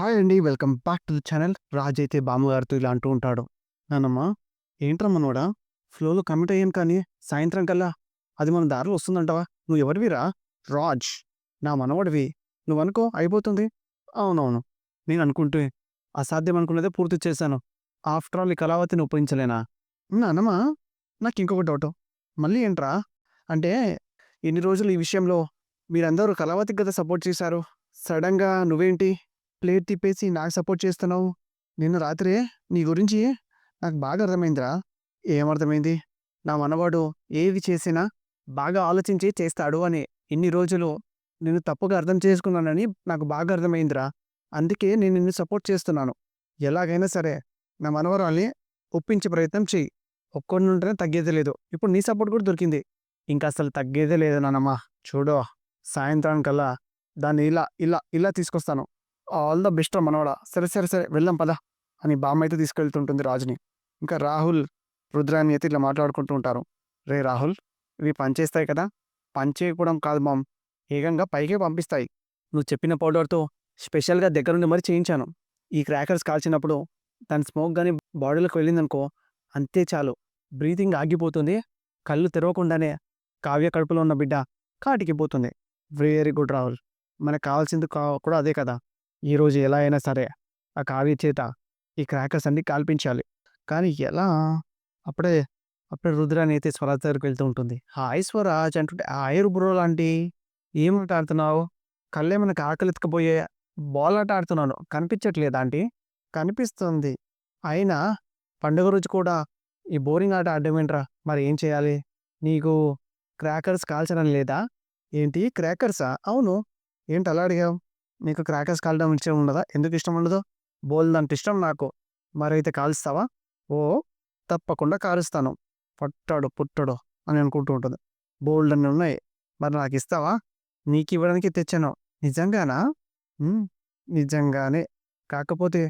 Hi అండి. Welcome back to the channel. Raj అయితే బామ్మగారితో ఇలా అంటూ ఉంటాడు. నానమ్మ ఏంట్రా మనోడా ఫ్లోలో కమిట్ అయ్యాను కానీ సాయంత్రం కల్లా అది మన దారిలో వస్తుందంటావా? నువ్వు ఎవరివిరా? రాజ్. నా మనవడివి. నువ్వనుకో అయిపోతుంది. అవునవును. నేను అనుకుంటే అసాధ్యం అనుకున్నదే పూర్తి చేశాను. ఆఫ్టర్ ఆల్ ఈ కళావతిని ఒప్పించలేనా? నానమ్మ నాకు ఇంకొక డౌటు. మళ్ళీ ఏంట్రా? అంటే ఎన్ని రోజులు ఈ విషయంలో మీరందరూ కళావతికి కదా సపోర్ట్ చేశారు. సడన్‌గా నువ్వేంటి ప్లేట్ తిప్పేసి నాకు సపోర్ట్ చేస్తున్నావు. నిన్న రాత్రే నీ గురించి నాకు బాగా అర్థమైందిరా. ఏమర్థమైంది? నా మనవాడు ఏది చేసినా బాగా ఆలోచించి చేస్తాడు అని. ఇన్ని రోజులు నిన్ను తప్పుగా అర్థం చేసుకున్నానని నాకు బాగా అర్థమైందిరా. అందుకే నేను నిన్ను సపోర్ట్ చేస్తున్నాను. ఎలాగైనా సరే నా మనవరాల్ని ఒప్పించే ప్రయత్నం చెయ్యి. ఒక్కడినుంటేనే తగ్గేదే లేదు. ఇప్పుడు నీ సపోర్ట్ కూడా దొరికింది. ఇంక అసలు తగ్గేదే లేదు నానమ్మ. చూడు సాయంత్రానికల్లా దాన్ని ఇలా, ఇలా, ఇలా తీసుకొస్తాను. ఆల్ ద బెస్ట్ రా మనవడా. సరే, సరే, సరే వెళ్దాం పద అని బామ్మయితే తీసుకెళ్తుంటుంది రాజుని. ఇంకా రాహుల్, రుద్రాన్ని అయితే ఇట్లా మాట్లాడుకుంటూ ఉంటారు. రే రాహుల్ ఇవి పనిచేస్తాయి కదా! పనిచేయకపోవడం కాదు మామ్. ఏకంగా పైకే పంపిస్తాయి. నువ్వు చెప్పిన పౌడర్‌తో స్పెషల్‌గా దగ్గరుండి మరీ చేయించాను. ఈ క్రాకర్స్ కాల్చినప్పుడు దాని స్మోక్ కానీ బాడీలోకి వెళ్ళిందనుకో అంతే చాలు. బ్రీతింగ్ ఆగిపోతుంది. కళ్ళు తెరవకుండానే కావ్య కడుపులో ఉన్న బిడ్డ కాటికి పోతుంది వెరీ గుడ్ రాహుల్. మనకు కావాల్సింది కూడా అదే కదా! ఈరోజు ఎలా అయినా సరే ఆ కావ్య చేత ఈ క్రాకర్స్ అన్ని కాల్పించాలి. కానీ ఎలా? అప్పుడే అప్పుడే రుద్రాని అయితే స్వరాజ్ దగ్గరికి వెళ్తూ ఉంటుంది. హాయ్ స్వరాజ్ అంటుంటే హాయ్ బ్రో లాంటి ఏమాట ఆడుతున్నావు? కళ్ళేమైనా కాకలెత్తుకుపోయాయా? బాల్ ఆట ఆడుతున్నాను. కనిపించట్లేదా ఆంటీ? కనిపిస్తుంది. అయినా పండుగ రోజు కూడా ఈ బోరింగ్ ఆట ఆడడమేంట్రా? మరి ఏం చేయాలి? నీకు క్రాకర్స్ కాల్చడం లేదా? ఏంటి క్రాకర్సా? అవును. ఏంటి అలా అడిగావు? నీకు క్రాకర్స్ కాలడం ఇష్టం ఉండదా? ఎందుకు ఇష్టం ఉండదు? బోలెడంత ఇష్టం నాకు. మరైతే కాలుస్తావా? ఓ తప్పకుండా కాలుస్తాను. పట్టాడు పుట్టడు అని అనుకుంటూ ఉంటుంది. బోలెడన్ని ఉన్నాయి. మరి నాకిస్తావా? నీకివ్వడానికి తెచ్చాను. నిజంగానా? నిజంగానే. కాకపోతే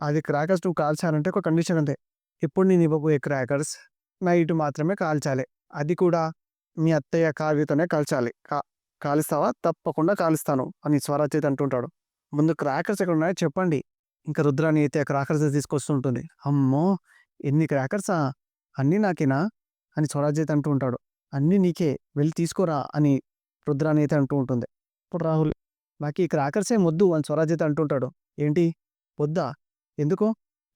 అది క్రాకర్స్ నువ్వు కాల్చాలంటే ఒక కండిషన్ ఉంది. ఇప్పుడు నేను ఇవ్వబోయే క్రాకర్స్ నైట్ మాత్రమే కాల్చాలి. అది కూడా మీ అత్తయ్య కావ్యతోనే కాల్చాలి. కా కాలుస్తావా? తప్పకుండా కాలుస్తాను అని స్వరాజ్ అయితే అంటుంటాడు. ముందు క్రాకర్స్ ఎక్కడున్నాయో చెప్పండి. ఇంక రుద్రాని అయితే ఆ క్రాకర్స్ తీసుకొస్తుంటుంది అమ్మో! ఎన్ని క్రాకర్సా? అన్నీ నాకేనా? అని స్వరాజ్ అయితే అంటూ ఉంటాడు. అన్నీ నీకే వెళ్ళి తీసుకోరా అని రుద్రాని అయితే అంటూ ఉంటుంది. ఇప్పుడు రాహుల్ నాకు ఈ క్రాకర్స్ ఏం వద్దు అని స్వరాజ్ అయితే అంటుంటాడు. ఏంటి? వద్దా? ఎందుకు?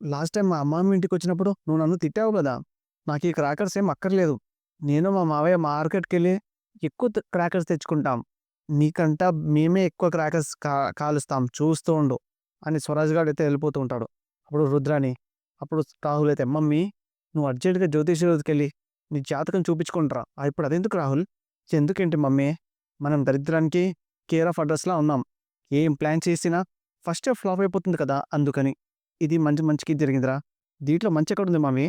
లాస్ట్ టైం మా అమ్మమ్మ ఇంటికి వచ్చినప్పుడు నువ్వు నన్ను తిట్టావు కదా! నాకు ఈ క్రాకర్స్ ఏం అక్కర్లేదు. నేను మా మావయ్య మార్కెట్‌కెళ్ళి ఎక్కువ క్రాకర్స్ తెచ్చుకుంటాం. నీకంట మేమే ఎక్కువ క్రాకర్స్ కా కాలుస్తాం చూస్తూ ఉండు అని స్వరాజ్ గాడైతే వెళ్ళిపోతూ ఉంటాడు. అప్పుడు రుద్రాని అప్పుడు రాహుల్ అయితే మమ్మీ నువ్వు అర్జెంటుగా జ్యోతిష్ రోజుకి వెళ్ళి నీ జాతకం చూపించుకుంటారా ఇప్పుడు అదెందుకు రాహుల్? ఎందుకేంటి మమ్మీ? మనం దరిద్రానికి కేర్ ఆఫ్ అడ్రస్‌లా ఉన్నాం. ఏం ప్లాన్ చేసినా ఫస్ట్ ఫ్లాప్ అయిపోతుంది కదా! అందుకని. ఇది మంచి మంచికి జరిగిందిరా. దీంట్లో మంచి ఎక్కడుంది మమ్మీ?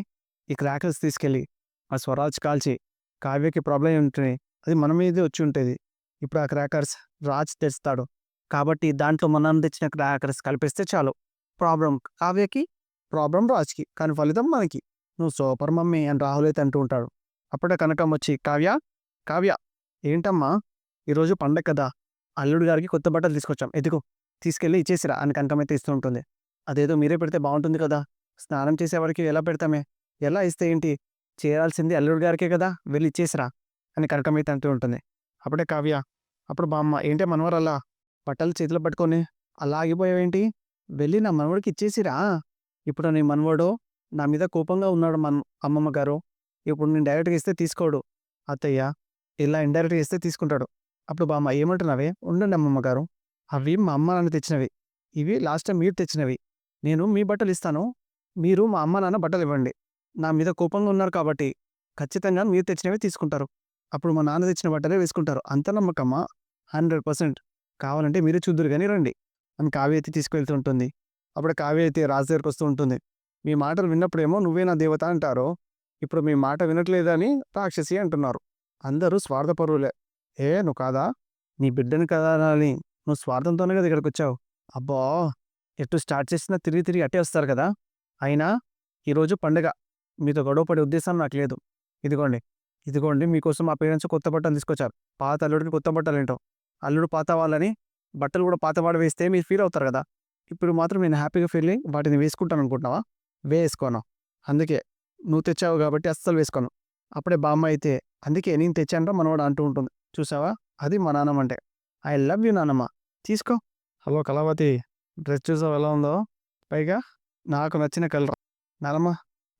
ఈ క్రాకర్స్ తీసుకెళ్ళి ఆ స్వరాజ్ కాల్చి కావ్యకి ప్రాబ్లం ఉంటే అది మన మీదే వచ్చి ఉంటుంది ఇప్పుడు ఆ క్రాకర్స్ రాజ్ తెస్తాడు. కాబట్టి దాంట్లో మనం తెచ్చిన క్రాకర్స్ కలిపిస్తే చాలు. ప్రాబ్లం కావ్యకి, ప్రాబ్లం రాజ్‌కి. కానీ ఫలితం మనకి. నువ్వు సూపర్ మమ్మీ అని రాహుల్ అయితే అంటూ ఉంటాడు. అప్పుడే కనకం వచ్చి కావ్య, కావ్య ఏంటమ్మా? ఈరోజు పండగ కదా! అల్లుడు గారికి కొత్త బట్టలు తీసుకొచ్చాం. ఇదిగో తీసుకెళ్ళి ఇచ్చేసిరా అని కనకం అయితే ఇస్తూ ఉంటుంది. అదేదో మీరే పెడితే బాగుంటుంది కదా! స్నానం చేసేవాడికి ఎలా పెడతామే? ఎలా ఇస్తే ఏంటి? చేరాల్సింది అల్లుడు గారికే కదా! వెళ్ళి ఇచ్చేసిరా అని కనకం అంటూ ఉంటుంది. అప్పుడే కావ్య అప్పుడు బామ్మ ఏంటే మనవరాలా బట్టలు చేతిలో పట్టుకొని అలా ఆగిపోయావేంటి? వెళ్ళి నా మనవడికి ఇచ్చేసిరా. ఇప్పుడు నీ మనవడు నా మీద కోపంగా ఉన్నాడు మన్ అమ్మమ్మ గారు. ఇప్పుడు నేను డైరెక్ట్‌గా ఇస్తే తీసుకోడు. అత్తయ్య ఇలా ఇండైరెక్ట్‌గా ఇస్తే తీసుకుంటాడు. అప్పుడు బామ్మ ఏమంటున్నావే? ఉండండి అమ్మమ్మ గారు. అవి మా అమ్మ నాన్న తెచ్చినవి. ఇవి లాస్ట్ టైం మీరు తెచ్చినవి. నేను మీ బట్టలు ఇస్తాను. మీరు మా అమ్మ నాన్న బట్టలు ఇవ్వండి. నా మీద కోపంగా ఉన్నారు కాబట్టి ఖచ్చితంగా మీరు తెచ్చినవే తీసుకుంటారు. అప్పుడు మా నాన్న తెచ్చిన బట్టలే వేసుకుంటారు. అంత నమ్మకమ్మా హండ్రెడ్ పర్సెంట్ కావాలంటే మీరే చూద్దరు కానీ రండి అని కావ్య అయితే అప్పుడు కావ్య అయితే రాజు దగ్గరకు వస్తూ ఉంటుంది. మీ మాటలు విన్నప్పుడేమో నువ్వే నా దేవత అంటారు. ఇప్పుడు మీ మాట వినట్లేదని రాక్షసి అంటున్నారు. అందరూ స్వార్థపరులే. ఏ నువ్వు కాదా? నీ బిడ్డని కదా అని నువ్వు స్వార్థంతోనే కదా ఇక్కడికొచ్చావు. అబ్బా! ఎటు స్టార్ట్ చేసినా తిరిగి తిరిగి అట్టే వస్తారు కదా! అయినా ఈరోజు పండగ. మీతో గొడవ పడే ఉద్దేశం నాకు లేదు. ఇదిగోండి. ఇదిగోండి మీకోసం మా పేరెంట్స్ కొత్త బట్టలు తీసుకొచ్చారు. పాత అల్లుడికి కొత్త బట్టలు ఏంటో. అల్లుడు పాత వాళ్ళని బట్టలు కూడా పాత వాడు వేస్తే మీరు ఫీల్ అవుతారు కదా! ఇప్పుడు మాత్రం నేను హ్యాపీగా ఫీల్ అయ్యి వాటిని వేసుకుంటాను అనుకుంటున్నావా? వేసుకోను. అందుకే నువ్వు తెచ్చావు కాబట్టి అస్సలు వేసుకోను. అప్పుడే బామ్మ అయితే అందుకే నేను తెచ్చానరా మనవాడు అంటూ ఉంటుంది. చూసావా? అది మా నాన్నమ్మ అంటే. ఐ లవ్ యూ నాన్నమ్మ. తీసుకో. హలో కళావతి డ్రెస్ చూసావు ఎలా ఉందో? పైగా నాకు నచ్చిన కలర్. నానమ్మ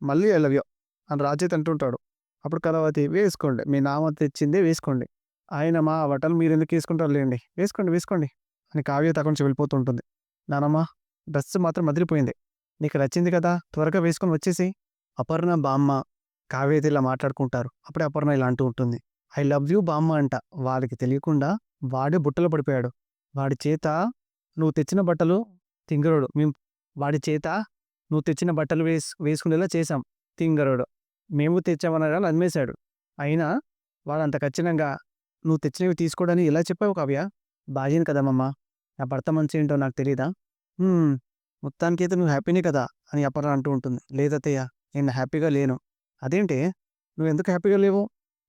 మళ్ళీ ఐ లవ్ యూ అని రాజేత్ అంటుంటాడు. అప్పుడు కలవతి వేసుకోండి మీ నామ తెచ్చిందే వేసుకోండి. ఆయన మా బట్టలు మీరు ఎందుకు వేసుకుంటారు లేండి వేసుకోండి వేసుకోండి అని కావ్య తಗೊಂಡು వెళ్ళిపోతుంటుంది నానమ్మ డ్రెస్ మాత్రం మదిలిపోయింది. నీకు నచ్చింది కదా త్వరగా వేసుకొని వచ్చేసి అపర్ణ బామ్మ కావ్యత ఇలా మాట్లాడుకుంటారు. అప్పుడే అపర్ణ ఇలా అంటూ ఉంటుంది. ఐ లవ్ యూ బామ్మ అంట. వాడికి తెలియకుండా వాడే బుట్టలో పడిపోయాడు. వాడి చేత నువ్వు తెచ్చిన బట్టలు తింగరుడు. మేము వాడి చేత నువ్వు తెచ్చిన బట్టలు వేసు వేసుకునేలా చేశాం తింగరుడు. మేము తెచ్చామనగా అమ్మేశాడు. అయినా వాళ్ళంత ఖచ్చితంగా నువ్వు తెచ్చినవి తీసుకోవడానికి ఎలా చెప్పావు కావ్య? బాధ్యను కదమ్మమ్మ నా భర్త మంచి ఏంటో నాకు తెలియదా మొత్తానికైతే నువ్వు హ్యాపీనే కదా అని అపర్ణ అంటూ ఉంటుంది. లేదతయ్యా నేను హ్యాపీగా లేను. అదేంటి నువ్వు ఎందుకు హ్యాపీగా లేవు?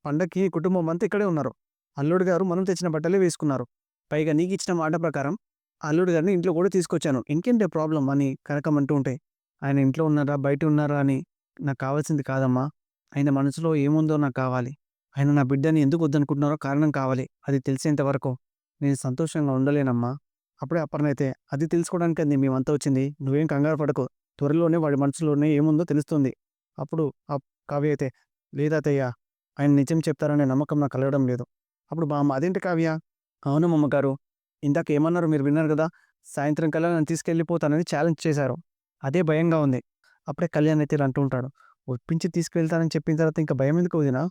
పండక్కి కుటుంబం అంతా ఇక్కడే ఉన్నారు. అల్లుడు గారు మనం తెచ్చిన బట్టలే వేసుకున్నారు. పైగా నీకు ఇచ్చిన మాట ప్రకారం అల్లుడు గారిని ఇంట్లో కూడా తీసుకొచ్చాను. ఇంకేంటే ప్రాబ్లం అని కనకం అంటూ ఉంటే ఆయన ఇంట్లో ఉన్నారా? బయట ఉన్నారా? అని నాకు కావాల్సింది కాదమ్మా. ఆయన మనసులో ఏముందో నాకు కావాలి. ఆయన నా బిడ్డని ఎందుకు వద్దనుకుంటున్నారో కారణం కావాలి. అది తెలిసేంత వరకు నేను సంతోషంగా ఉండలేనమ్మా. అప్పుడే అపర్ణ అది తెలుసుకోవడానికి అది. మేమంతా వచ్చింది. నువ్వేం కంగారు పడకు. త్వరలోనే వాడి మనసులోనే ఏముందో తెలుస్తుంది. అప్పుడు ఆ కావ్య అయితే లేదతయ్య ఆయన నిజం చెప్తారనే నమ్మకం నాకు కలగడం లేదు. అప్పుడు బామ్మ అదేంటి కావ్య? అవును మమ్మగారు. ఇందాక ఏమన్నారు మీరు విన్నారు కదా? సాయంత్రం కల్లా నన్ను తీసుకెళ్ళిపోతానని ఛాలెంజ్ చేశారు. అదే భయంగా ఉంది. అప్పుడే కళ్యాణ్ అయితే అంటూ ఉంటాడు. ఒప్పించి తీసుకెళ్తానని చెప్పిన తర్వాత ఇంకా భయం ఎందుకు వదినా?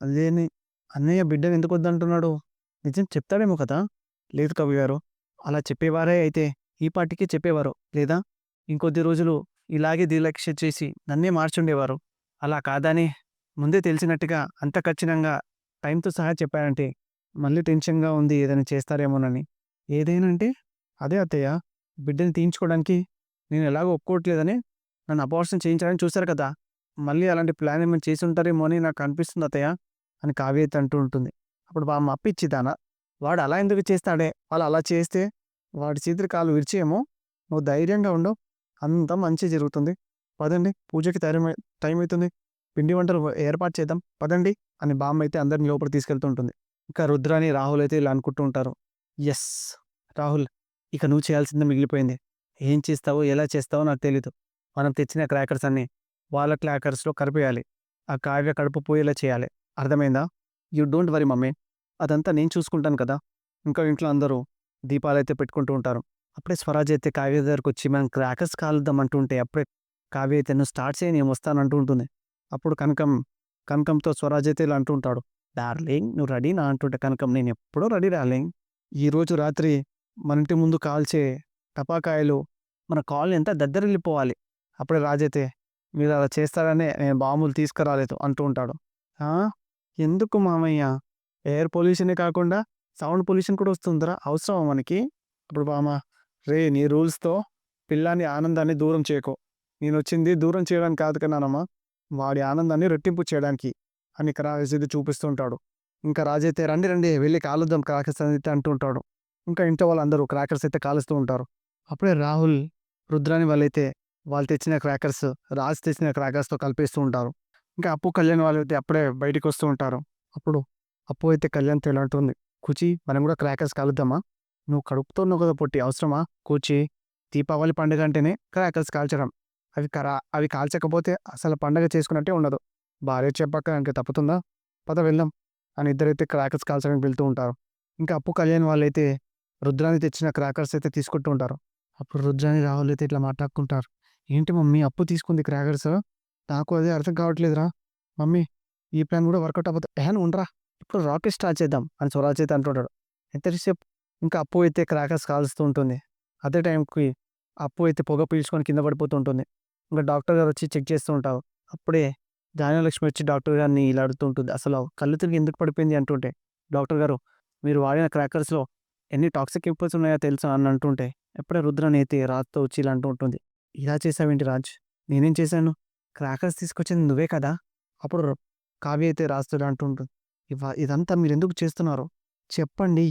అదేని అన్నయ్య బిడ్డను ఎందుకు వద్దంటున్నాడు? నిజం చెప్తాడేమో కదా? లేదు కవి గారు. అలా చెప్పేవారే అయితే ఈ పార్టీకి చెప్పేవారు లేదా? ఇంకొద్ది రోజులు ఇలాగే నిర్లక్ష్య చేసి నన్నే మార్చుండేవారు. అలా కాదని ముందే తెలిసినట్టుగా అంత ఖచ్చితంగా టైంతో సహా చెప్పారంటే మళ్ళీ టెన్షన్గా ఉంది ఏదైనా చేస్తారేమోనని. ఏదైనా అంటే అదే అత్తయ్య బిడ్డని తీయించుకోవడానికి నేను ఎలాగో ఒప్పుకోవట్లేదని నన్ను అపార్షన్ చేయించాలని చూశారు కదా! మళ్ళీ అలాంటి ప్లాన్ ఏమైనా చేసి ఉంటారేమో అని నాకు అనిపిస్తుంది అతయ్య అని కావ్యత అంటూ ఉంటుంది. అప్పుడు బామ్మ అప్పిచ్చిదానా వాడు అలా ఎందుకు చేస్తాడే? వాళ్ళు అలా చేస్తే వాడి చేతులు కాలు విరిచేయమో నువ్వు ధైర్యంగా ఉండు. అంతా మంచి జరుగుతుంది. పదండి పూజకి టైం టైం అవుతుంది పిండి వంటలు ఏర్పాటు చేద్దాం. పదండి అని బామ్మ అయితే అందరిని లోపల తీసుకెళ్తుంటుంది ఇంకా రుద్రాని రాహుల్ అయితే ఇలా అనుకుంటూ ఉంటారు. ఎస్ రాహుల్ ఇక నువ్వు చేయాల్సిందే మిగిలిపోయింది. ఏం చేస్తావో ఎలా చేస్తావో నాకు తెలీదు. మనం తెచ్చిన క్రాకర్స్ అన్ని వాళ్ళ క్రాకర్స్లో కలిపేయాలి ఆ కావ్య కడుపు పోయేలా చేయాలి. అర్థమైందా? You don't worry mummy. అదంతా నేను చూసుకుంటాను కదా. ఇంకా ఇంట్లో అందరూ దీపాలు అయితే పెట్టుకుంటూ ఉంటారు. అప్పుడే స్వరాజ్ అయితే కావ్య దగ్గరకు వచ్చి మనం క్రాకర్స్ కాలుద్దాం అంటుంటే అప్పుడే కావ్య అయితే నువ్వు స్టార్ట్ చేయి నేను వస్తాను అంటూ ఉంటుంది అప్పుడు కనకం కనకంతో స్వరాజ్ అయితే ఇలా అంటుంటాడు. డార్లింగ్ నువ్వు రెడీ నా అంటుంటే కనకం నేను ఎప్పుడో రెడీ డార్లింగ్. ఈ రోజు రాత్రి మన ఇంటి ముందు కాల్చే టపాకాయలు మన కాలనీ ఎంత దద్దరిల్లిపోవాలి అప్పుడే రాజైతే మీరు అలా చేస్తారనే నేను బాంబులు తీసుకురాలేదు అంటూ ఉంటాడు. ఎందుకు మామయ్య? ఎయిర్ పొల్యూషనే కాకుండా సౌండ్ పొల్యూషన్ కూడా వస్తుందిరా అవసరమా మనకి? అప్పుడు బామ్మ రే నీ రూల్స్తో పిల్లాని ఆనందాన్ని దూరం చేయకు. నేను వచ్చింది దూరం చేయడానికి కాదు కన్నానమ్మా వాడి ఆనందాన్ని రెట్టింపు చేయడానికి అని ఇక్కడ చూపిస్తుంటాడు ఇంకా రాజైతే రండి రండి వెళ్ళి కాలుద్దాం క్రాకర్స్ అయితే అంటుంటాడు ఇంకా ఇంట్లో వాళ్ళందరూ క్రాకర్స్ అయితే కాలుస్తూ ఉంటారు. అప్పుడే రాహుల్ రుద్రాని వాళ్ళైతే వాళ్ళు తెచ్చిన క్రాకర్స్ రాజ్ తెచ్చిన క్రాకర్స్తో కలిపేస్తూ ఉంటారు. ఇంకా అప్పు కళ్యాణ్ వాళ్ళు అయితే అప్పుడే బయటికి వస్తూ ఉంటారు. అప్పుడు అప్పు అయితే కళ్యాణ్తో ఎలా ఉంటుంది కూచి మనం కూడా క్రాకర్స్ కలుద్దామా? నువ్వు కడుపుతో ఉన్నావు కదా పొట్టి అవసరమా? కూచి దీపావళి పండుగ అంటేనే క్రాకర్స్ కాల్చడం. అవి కరా అవి కాల్చకపోతే అసలు పండగ చేసుకున్నట్టే ఉండదు. భార్య చెప్పాక ఇంకా తప్పుతుందా? పద వెళ్దాం అని ఇద్దరైతే క్రాకర్స్ కాల్చడానికి వెళ్తూ ఉంటారు. ఇంకా అప్పు కళ్యాణ్ వాళ్ళైతే రుద్రాన్ని తెచ్చిన క్రాకర్స్ అయితే తీసుకుంటూ ఉంటారు. అప్పుడు రుద్రాన్ని రాహుల్ అయితే ఇట్లా మాట్లాడుకుంటారు. ఏంటి మమ్మీ అప్పు తీసుకుంది క్రాకర్స్? నాకు అదే అర్థం కావట్లేదురా. మమ్మీ ఈ ప్లాన్ కూడా వర్కౌట్ అవ్వదు. ఏహన్ ఉండరా. ఇప్పుడు రాకెట్ స్టార్ట్ చేద్దాం అని స్వరాజ్ అయితే అంటుంటాడు. ఎంతసేపు? ఇంకా అప్పు అయితే క్రాకర్స్ కాలుస్తూ ఉంటుంది. అదే టైంకి అప్పు అయితే పొగ పీల్చుకొని కింద పడిపోతూ ఉంటుంది. ఇంకా డాక్టర్ గారు వచ్చి చెక్ చేస్తూ ఉంటారు. అప్పుడే ధాన్యలక్ష్మి వచ్చి డాక్టర్ గారిని ఇలా అడుగుతూ ఉంటుంది. అసలు కళ్ళు తిరిగి ఎందుకు పడిపోయింది అంటుంటే డాక్టర్ గారు మీరు వాడిన క్రాకర్స్లో ఎన్ని టాక్సిక్ కెమికల్స్ ఉన్నాయో తెలుసా? అని అంటుంటే ఎప్పుడే రుద్రని అయితే రాత్తో వచ్చి ఇలా అంటూ ఉంటుంది. ఇలా చేసావేంటి రాజ్? నేనేం చేశాను? క్రాకర్స్ తీసుకొచ్చింది నువ్వే కదా? అప్పుడు కావ్య అయితే రాస్తుడు అంటుంటుంది ఇవ ఇదంతా మీరు ఎందుకు చేస్తున్నారు? చెప్పండి.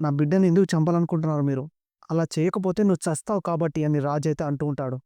నా బిడ్డని ఎందుకు చంపాలనుకుంటున్నారు మీరు? అలా చేయకపోతే నువ్వు చస్తావు కాబట్టి అని రాజు అయితే అంటూ ఉంటాడు.